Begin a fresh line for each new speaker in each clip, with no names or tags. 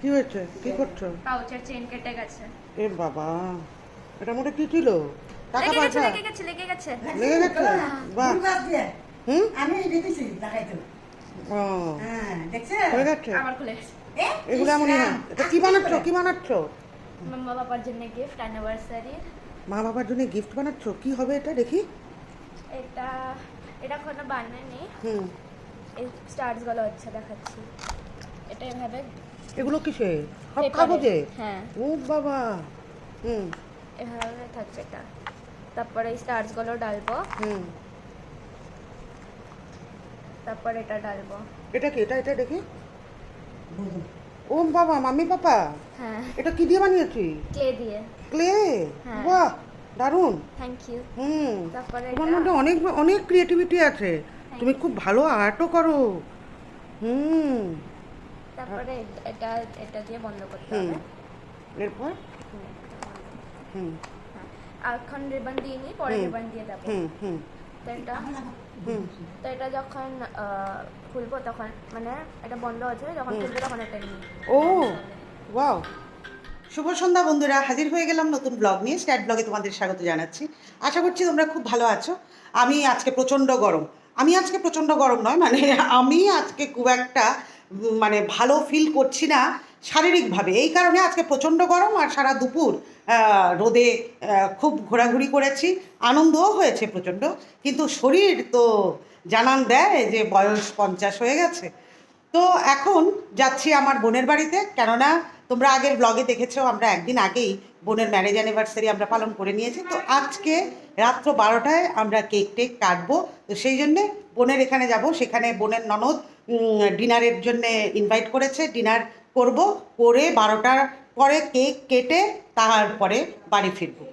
কি হয়েছে? কি করছ?
পাউচের চেন কেটে গেছে।
এ বাবা এটা মোটে কি ছিল? টাকা
লেগে গেছে
পয়সা?
লেগে গেছে লেগে গেছে।
লেগে গেছে? বাহ। হুম?
আমি দেখেছি দেখাইতো
ও।
হ্যাঁ দেখছে?
হয়ে গেছে?
আবার খুলে গেছে।
এগুলো এমনই হয়
রাম,
এটা কি বানাচ্ছ? কি বানাচ্ছ?
মাম্মা বাবার জন্য গিফট অ্যানিভার্সারি
মা বাবার জন্য গিফট বানাচ্ছ? কি হবে এটা? দেখি।
এটা এটা এখনও বানায়নি।
হুম।
এই স্টার্সগুলো হচ্ছে দেখাচ্ছি। এটা এভাবে
এগুলো কিসে? সব কাগজে
হ্যাঁ।
ও বাবা। হুম।
এভাবে থাকছে এটা। তারপরে স্টার্সগুলো ডালবো।
হুম।
তারপর এটা ডালবো।
এটা কি? এটা এটা দেখি। ও বাবা মাম্মি পাপা।
হ্যাঁ।
এটা কি দিয়ে বানিয়েছি?
ক্লে দিয়ে।
ক্লে?
হ্যাঁ।
বাহ দারুণ।
Thank you
hmm.
তারপরে
তোমার মধ্যে অনেক অনেক ক্রিয়েটিভিটি আছে। তুমি খুব ভালো আর্টও করো। হুম।
তারপরে এটা এটা দিয়ে বন্ধ করতে হবে।
এরপর?
হুম, হ্যাঁ। আর এখন রিবন দিয়ে নিই পরে। রিবন দিয়ে দেবো।
হুম হুম।
তো এটা
হুম।
তো এটা যখন খুলবো তখন মানে এটা বন্ধ হচ্ছে যখন। খুলবো তখন এটা নিই
ও ওয়াও।
শুভ সন্ধ্যা বন্ধুরা হাজির হয়ে গেলাম নতুন ব্লগ নিয়ে। স্ট্যাট ব্লগে তোমাদের স্বাগত জানাচ্ছি। আশা করছি তোমরা খুব ভালো আছো। আমি আজকে প্রচণ্ড গরম। আমি আজকে প্রচণ্ড গরম নয় মানে আমি আজকে খুব একটা মানে ভালো ফিল করছি না শারীরিকভাবে। এই কারণে আজকে প্রচণ্ড গরম আর সারা দুপুর রোদে খুব ঘোরাঘুরি করেছি। আনন্দও হয়েছে প্রচণ্ড, কিন্তু শরীর তো জানান দেয় যে বয়স পঞ্চাশ হয়ে গেছে। তো এখন যাচ্ছি আমার বোনের বাড়িতে। কেননা তোমরা আগের ব্লগে দেখেছ, আমরা একদিন আগেই বোনের ম্যারেজ অ্যানিভার্সারি আমরা পালন করে নিয়েছি। তো আজকে রাত্র বারোটায় আমরা কেক টেক কাটবো। তো সেই জন্যে বোনের এখানে যাব। সেখানে বোনের ননদ ডিনারের জন্যে ইনভাইট করেছে। ডিনার করব, করে বারোটার পরে কেক কেটে তারপরে বাড়ি ফিরবো।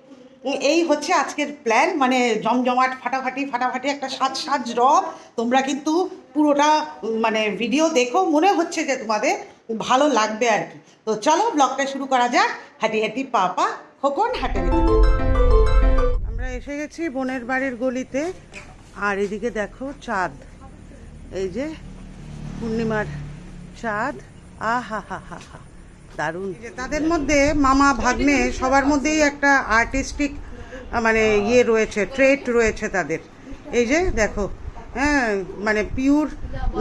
এই হচ্ছে আজকের প্ল্যান মানে জমজমাট, ফাটাফাটি ফাটাফাটি একটা সাজ সাজ রব। তোমরা কিন্তু পুরোটা মানে ভিডিও দেখো, মনে হচ্ছে যে তোমাদের ভালো লাগবে আর কি। তো চলো ব্লগটা শুরু করা যাক। হাঁটি হাঁটি পা পা, খোকন হাঁটে।
আমরা এসে গেছি বোনের বাড়ির গলিতে। আর এদিকে দেখো চাঁদ। এই যে পূর্ণিমার চাঁদ আহা হা হা হা দারুণ তাদের মধ্যে মামা ভাগ্নে সবার মধ্যেই একটা আর্টিস্টিক মানে ইয়ে রয়েছে ট্রেট রয়েছে তাদের। এই যে দেখো হ্যাঁ মানে পিওর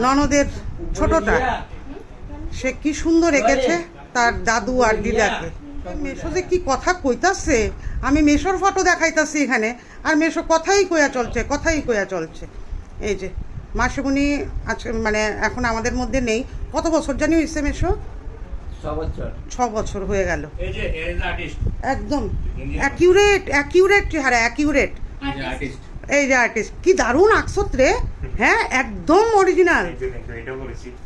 ননদের ছোটটা। সে কি সুন্দর এঁকেছে তার দাদু আর দিদাকে। মেশো যে কি কথা কইতাছে? আমি মেশোর ফটো দেখাইতাছি এখানে। আর মেশো কথাই কইয়া চলছে, কথাই কইয়া চলছে। এই যে মাসিমণি আজকে মানে এখন আমাদের মধ্যে নেই। কত বছর জানি হয়েছে মেশো
ছ বছর
হয়ে গেল।
এই যে এজ আর্টিস্ট
একদম। অ্যাকিউরেট অ্যাকিউরেট চেহারা অ্যাকিউরেট এই যে আর্টিস্ট কি দারুণ আকসত রে। হ্যাঁ একদম অরিজিনাল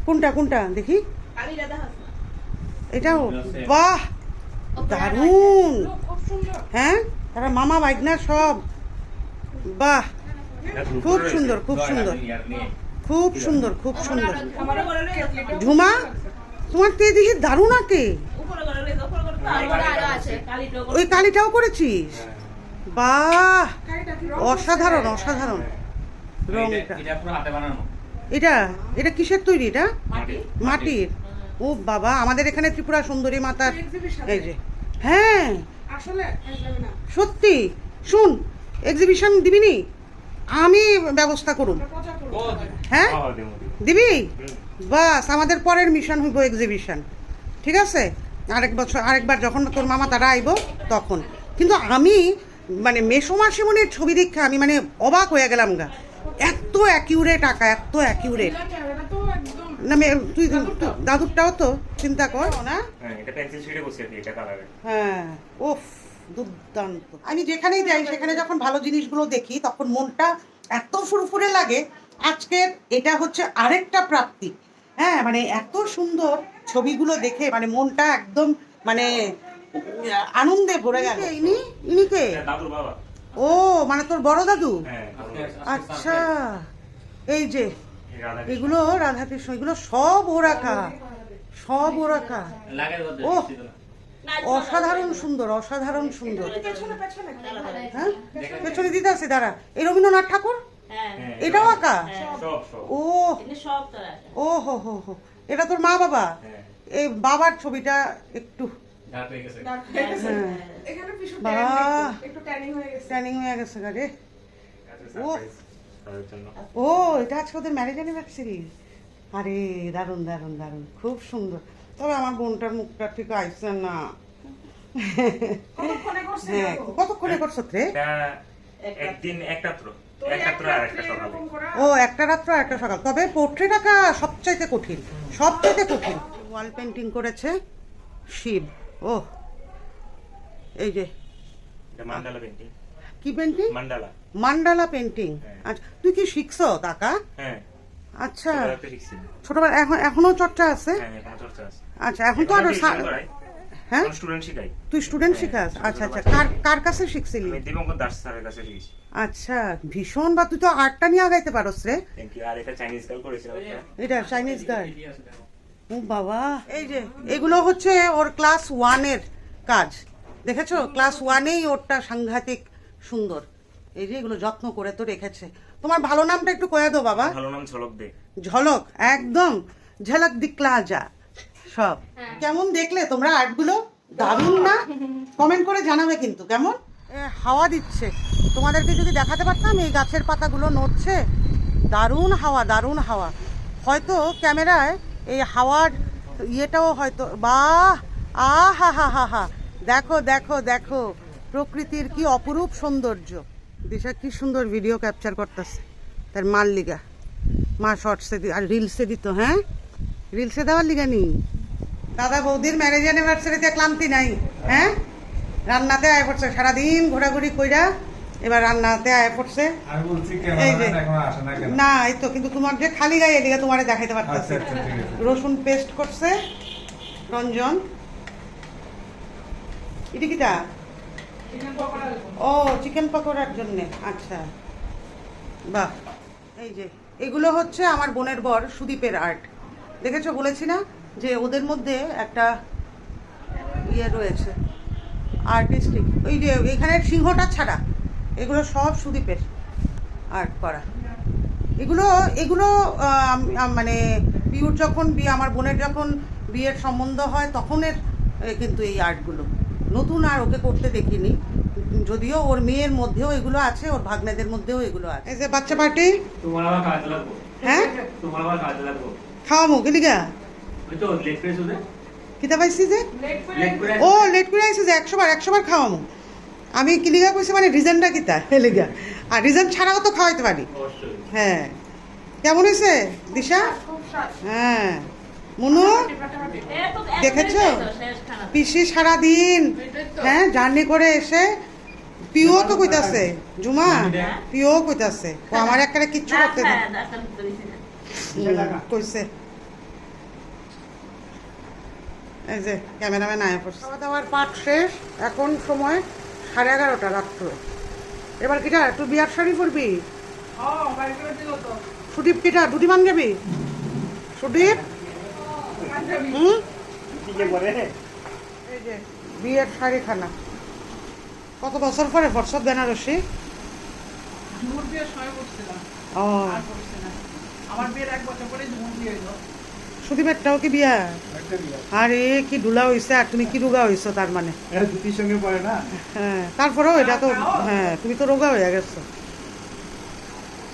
কোনটা কোনটা? দেখি। এটাও। বাহ! দারুণ। হ্যাঁ তারা মামা বাইকনা সব। বাহ! খুব সুন্দর, খুব সুন্দর। খুব সুন্দর খুব সুন্দর। ঝুমা তোমার তো এদিকে দারুণ আঁকে।
আছে
ওই কালিটাও করেছিস? বাহ অসাধারণ অসাধারণ। রংটা
এটা।
এটা এটা কিসের তৈরি এটা? মাটির। ও বাবা আমাদের এখানে ত্রিপুরা সুন্দরী মাতার এই যে। হ্যাঁ। সত্যি শুন এক্সিবিশন দিবিনি? আমি ব্যবস্থা করুন। হ্যাঁ? দিবি? বাস আমাদের পরের মিশন হইব এক্সিবিশন ঠিক আছে? আরেক বছর আরেকবার যখন তোর মামা তারা আইব তখন। কিন্তু আমি মানে মেসো মাসিমনির ছবি দেখে আমি মানে অবাক হয়ে গেলাম গা। এত অ্যাকিউরেট আঁকা এত অ্যাকিউরেট না তুই দাদুরটাও তো চিন্তা কর না?
হ্যাঁ এটা পেন্সিল শেডে বসিয়ে দিই এটা কালারে
হ্যাঁ ওফ দুর্দান্ত।
আমি যেখানেই যাই সেখানে যখন ভালো জিনিসগুলো দেখি তখন মনটা এত ফুরফুরে লাগে আজকের এটা হচ্ছে আরেকটা প্রাপ্তি। হ্যাঁ মানে এত সুন্দর ছবিগুলো দেখে মানে মনটা একদম মানে আনন্দে ভরে গেল।
কে? ইনি? ইনি কে?
এটা দাদুর বাবা।
ও মানে তোর বড় দাদু?
হ্যাঁ
আচ্ছা। এই যে এগুলো রাধাকৃষ্ণ এগুলো সব ও রাখা সব ও রাখা ওহ অসাধারণ সুন্দর অসাধারণ সুন্দর। হ্যাঁ পেছনে দিতে আছে দাঁড়া। এই রবীন্দ্রনাথ ঠাকুর?
হ্যাঁ,
এটাও আঁকা?
সব সব
ও ও হো হো হো। এটা তোর মা বাবা?
হ্যাঁ।
এই বাবার ছবিটা একটু।
হয়ে।
হ্যাঁ।
ট্যানিং হয়ে গেছে।
ট্যানিং হয়ে গাড়ি ও। ও এটা আজকে ওদের ম্যারেজ অ্যানিভার্সারি আরে দারুণ দারুণ দারুণ। খুব সুন্দর। তবে আমার বোনটার মুখটা ঠিক আইসে না।
কতক্ষণে
হ্যাঁ কতক্ষণে করছ রে?
একদিন
ও একটা রাত্র একটা সকাল। তবে পোর্ট্রেট আঁকা সবচাইতে কঠিন সবচাইতে কঠিন। ওয়াল পেন্টিং করেছে শিব। ও এই যে।
এটা মান্ডালা পেন্টিং।
কি পেন্টিং?
মান্ডালা।
Mandala painting.
হ্যাঁ।
আচ্ছা তুই কি শিখছো তাকা
হ্যাঁ।
আচ্ছা। ছোটবেলা এখন এখনও চর্চা আছে?
হ্যাঁ এখনও চর্চা আছে।
আচ্ছা এখন তো আরও হ্যাঁ?
স্টুডেন্ট শিখাই
তুই স্টুডেন্ট
হ্যাঁ,
শিখাস? আচ্ছা আচ্ছা। কার কার কাছে শিখছিলি?
আমি দীপঙ্কর দাস স্যারের কাছে শিখেছি।
আচ্ছা ভীষণ বা তুই তো আর্টটা নিয়ে আগাইতে পারস রে।
থ্যাংক ইউ আর এটা চাইনিজ গার্ল করেছিলাম
এটা চাইনিজ গার্ড ও বাবা। এই যে। এগুলো হচ্ছে ওর ক্লাস ওয়ানের কাজ। দেখেছ? ক্লাস ওয়ানেই ওরটা সাংঘাতিক সুন্দর। এই যে এগুলো যত্ন করে তো রেখেছে। তোমার ভালো নামটা একটু কয়ে দাও বাবা।
ভালো নাম ঝলক দে।
ঝলক একদম। ঝলক দিকলা যা সব। কেমন দেখলে তোমরা আর্টগুলো? দারুণ না? কমেন্ট করে জানাবে কিন্তু কেমন? হাওয়া দিচ্ছে। তোমাদেরকে যদি দেখাতে পারতাম এই গাছের পাতাগুলো নড়ছে। দারুণ হাওয়া দারুণ হাওয়া। হয়তো ক্যামেরায় এই হাওয়ার ইয়েটাও হয়তো বাহ! আ হা হা হা হা। দেখো দেখো দেখো। প্রকৃতির কি অপরূপ সৌন্দর্য। দিশা কি সুন্দর ভিডিও ক্যাপচার করতেছে। তার মার লিগা। মা শর্টসে দি আর রিলসে দিত হ্যাঁ? রিলসে দেওয়ার লিগা নি দাদা বৌদির ম্যারেজ অ্যানিভার্সারিতে ক্লান্তি নাই হ্যাঁ? রান্নাতে আয় পড়ছে সারাদিন ঘোরাঘুরি কইরা এবার রান্নাতে আয় পড়ছে। এই যে।
না
এই তো কিন্তু তোমার যে খালি গায়ে এদিকে তোমারে দেখাইতে
আচ্ছা
পারতেছে।
আচ্ছা
রসুন পেস্ট করছে রঞ্জন। এটি কিটা? ও চিকেন পকোড়ার জন্যে আচ্ছা। বাহ, এই যে, এগুলো হচ্ছে আমার বোনের বর সুদীপের আর্ট দেখেছ, বলেছি না? যে ওদের মধ্যে একটা ইয়ে রয়েছে আর্টিস্টিক ওই যে এখানের সিংহটা ছাড়া, এগুলো সব সুদীপের আর্ট করা। এগুলো এগুলো মানে পিউর যখন বিয়ে, আমার বোনের যখন বিয়ের সম্বন্ধ হয়, তখনের কিন্তু এই আর্টগুলো নতুন আর ওকে করতে দেখিনি। যদিও ওর মেয়ের মধ্যেও এগুলো আছে ওর ভাগ্নেদের মধ্যেও এগুলো আছে। এই যে বাচ্চা পার্টি?
তোমার আবার কাজে লাগবো।
হ্যাঁ?
তোমার আবার কাজে লাগবো।
খাওয়ামো গেলিগা
ওই তো লেগ প্রেস ওদের
কিতা পাইছি যে? ও লেট করে আইসি যে একশো বার একশো বার খাওয়ামো আমি কিলিগা কইছি মানে রিজনটা কিতা হেলিগা আর রিজন ছাড়াও তো খাওয়াইতে পারি।
অবশ্যই।
হ্যাঁ। কেমন হয়েছে দিশা?
খুব স্বাদ।
হ্যাঁ। মুনু দেখেছ? পিসি সারাদিন হ্যাঁ জার্নি করে এসে পিও তো কইতাছে জুমা পিও কইতাছে। ও আমার একবারে কিচ্ছু করতে না। কইছে। এই যে ক্যামেরাম্যান আয়া পড়ছে। খাওয়া দাওয়ার পাঠ শেষ এখন সময় সাড়ে এগারোটা রাত্র। এবার কিটা তুই বিয়ার শাড়ি পরবি?
তো।
সুদীপ কিটা দুটি মান যাবি সুদীপ
পাঞ্জাবি
হুম
কি যে করে
এই যে বিয়ের কত বছর পরে বর্ষদ বেনারসি?
ঝুমুর বিয়ের সময় করছিলাম
ও।
আর করছি না। আমার বিয়ের এক বছর পরে ঝুমুর বিয়ে হলো
সুদীপেরটাও কি বিয়া? আরে কি ডুলা হইছে আর তুমি কি রোগা হইছো তার মানে?
সঙ্গে পড়ে না।
হ্যাঁ তারপরেও এটা তো হ্যাঁ তুমি তো রোগা হয়ে গেছো।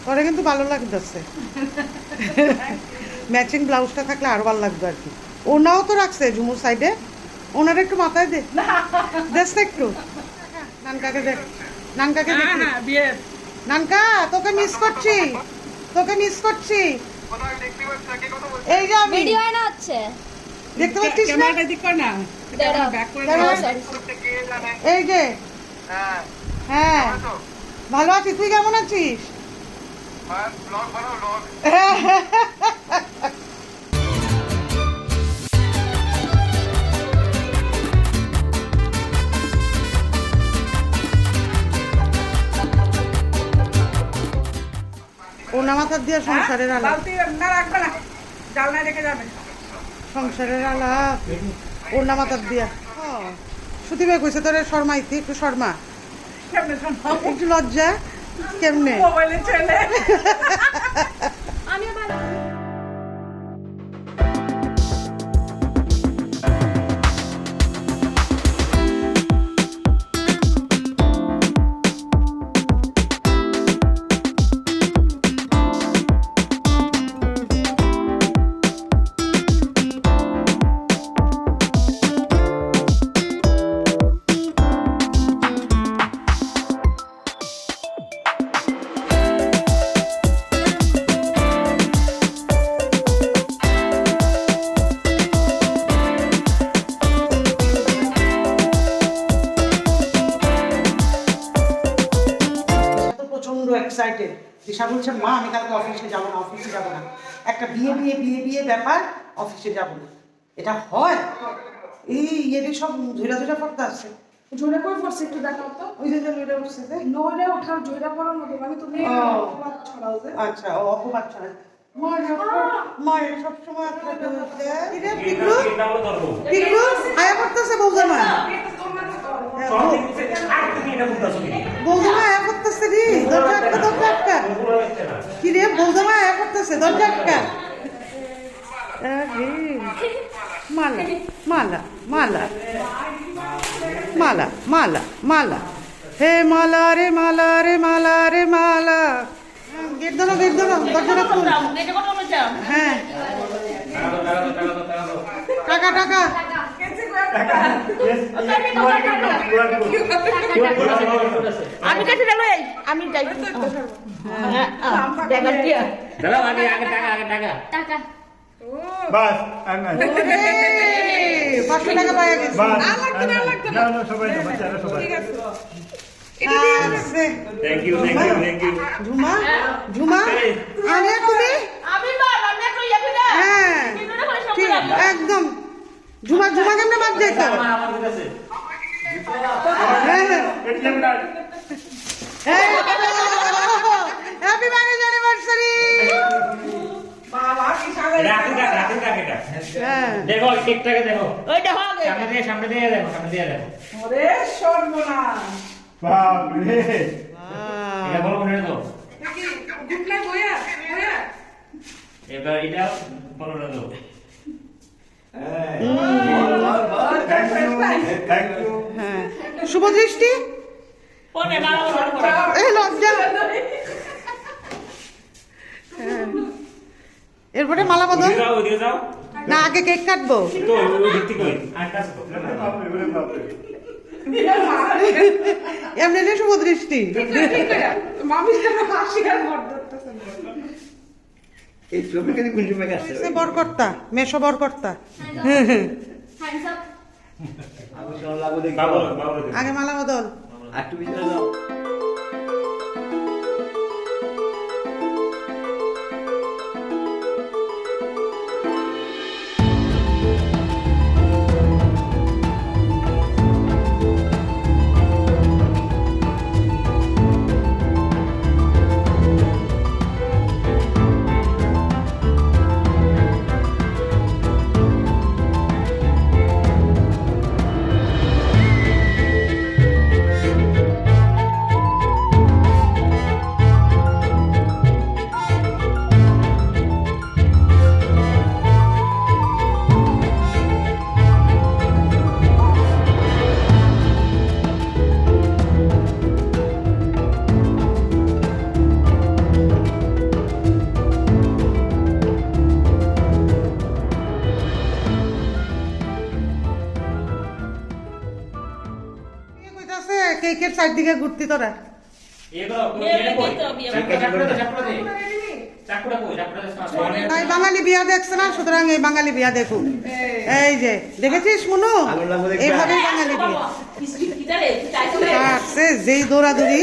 পরে কিন্তু ভালো লাগতেছে। ম্যাচিং ব্লাউজটা থাকলে আরও ভালো লাগবে আর কি। ওনাও তো রাখছে ঝুমুর সাইডে ওনার একটু মাথায় দে। দেখ তো একটু। নানকাকে দেখ নানকাকে
হ্যাঁ
দেখি।
হ্যাঁ বিয়ের
নানকা তোকে মিস করছি। তোকে মিস করছি। এই যে আমি।
ভিডিও না হচ্ছে?
দেখতে পাচ্ছিস না?
ক্যামেরাটা দিক কর না। ব্যাক করে
এই যে। হ্যাঁ। ভালো আছি তুই কেমন আছিস? ওনা মাথার দিয়ে সংসারের আলাপ।
না রাখবে না। জালনায় রেখে যাবে।
সংসারের আলাপ ওনা মাথার দিয়া সুতিবে কইছে তোরে শর্মাইতি একটু শর্মা। একটু লজ্জা কেমনে?
মোবাইলে ছেলে
বলছে মা আমি কালকে অফিসে যাব না অফিসে যাব না। একটা বিয়ে বিয়ে বিয়ে বিয়ে ব্যাপার অফিসে যাব না। এটা হয়? এই এদের সব ঝুলা ঝুলা পড়তে আসছে
জোরে করে পড়ছে একটু দেখাও তো।
ওই যে ঝুলা উঠছে যে।
নইলে ওঠার জোরে পড়ার মতো মানে তুমি অপবাদ ছড়াও যে।
আচ্ছা ও অপবাদ ছড়া মায়ের সবসময় আয়া করতেছে বৌজামা বৌজামা আয়া করতেছে রে। দরজা দরজা কি রে বৌজামা আয়া করতেছে? দরজা আটকা। মালা মালা মালা মালা মালা মালা। হে মালা রে মালা রে মালা রে, মালা। গেট ধরো গেট ধরো, দরজাটা খুল। হ্যাঁ।
টাকা টাকা দাও টাকা দাও
টাকা টাকা
আমি কাছে গেল আমি যাই।
দাঁড়াও আগে আগে টাকা আগে টাকা।
টাকা।
বাস আর না।
পাঁচশো টাকা পাওয়া গেছে।
বাস আর না। না, না, সবাই সবাই।
Thank you thank you thank you
Jhuma Jhuma আরে তুমি?
আমি বাবা আমি একটা
হ্যাঁ। ঠিক একদম। ঝুমা ঝুমা কেমনে বাদ
আমার
হ্যাঁ হ্যাঁ। হ্যাপি ম্যারেজ অ্যানিভার্সারি
এটা।
হ্যাঁ।
দেখো টিকটাকে দেখো। সামনে দিয়ে সামনে দিয়ে দেখো সামনে দিয়ে দেখো।
ওরে সর্বনাশ।
বাপরে।
এটা
বয়া
এবার এটা দাও
থ্যাংক ইউ থ্যাংক ইউ
হ্যাঁ শুভ দৃষ্টি এই লজ্জা। হ্যাঁ। এরপরে মালা বদল? না আগে কেক কাটবো। এমনি শুভ দৃষ্টি। বরকর্তা মেশো বরকর্তা।
বাবর বাবর
আগে মালা বদল কে কেকের সাইড দিকে ঘুরতি তোরা। তাই বাঙালি বিয়া দেখছে না? সুতরাং এই বাঙালি বিয়া দেখুন। এই যে দেখেছিস মনু? এইভাবেই বাঙালি বিয়া। যেই দৌড়াদৌড়ি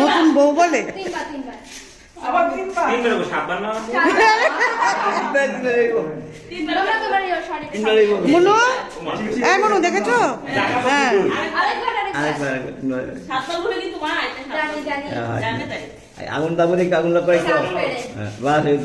নতুন বউ বলে।
আবার তিন পা
তিন করে সাতবার না
তোমরা তোমার ইয়ে শাড়ি
মনু? এই মনু দেখেছ? হ্যাঁ।
আরেকবার জানি জানি।
আগুন তাবো দেখে আগুন
পেড়ে।
বাস এই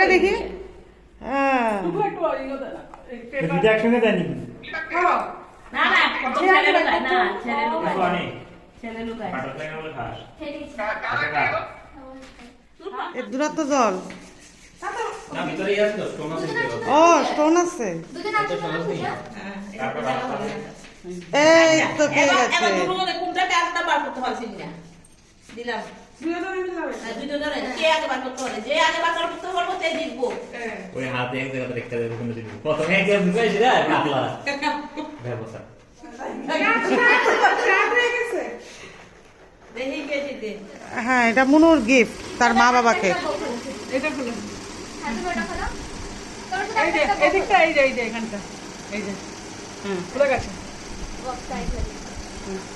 আংটিটা দেখি? হ্যাঁ।
একসঙ্গে দেয়নি
না না ছেলে লুকায় না ছেলে লুকায়। ছেলে লুকায়
দূরত্ব জল। ও স্টোন আছে। এই তো পেয়ে গেছে
এবার দুটো মধ্যে কোনটাকে আলাদা বার করতে পারছি না দিলাম। হ্যাঁ, দুটো ধরে। কে আগে বার করতে পারে যে আগে বার করতে পারব সে জিতবো।
ওই হাতে এক জায়গাতে রেখে দেবে কোনো দিন প্রথমে এক জায়গায় ঢুকাইছি রে কাতলা। ব্যবস্থা
দেখি কে জিতে।
হ্যাঁ এটা মুনুর গিফট তার মা বাবাকে।
এটা খুলো
হ্যাঁ।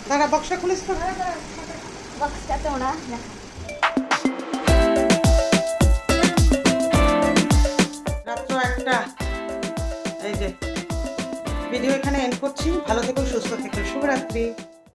তারা বক্সা। খুলিস তো। একটা। এই যে ভিডিও এখানে এন্ড করছি। ভালো থেকো সুস্থ থেকো। শুভরাত্রি।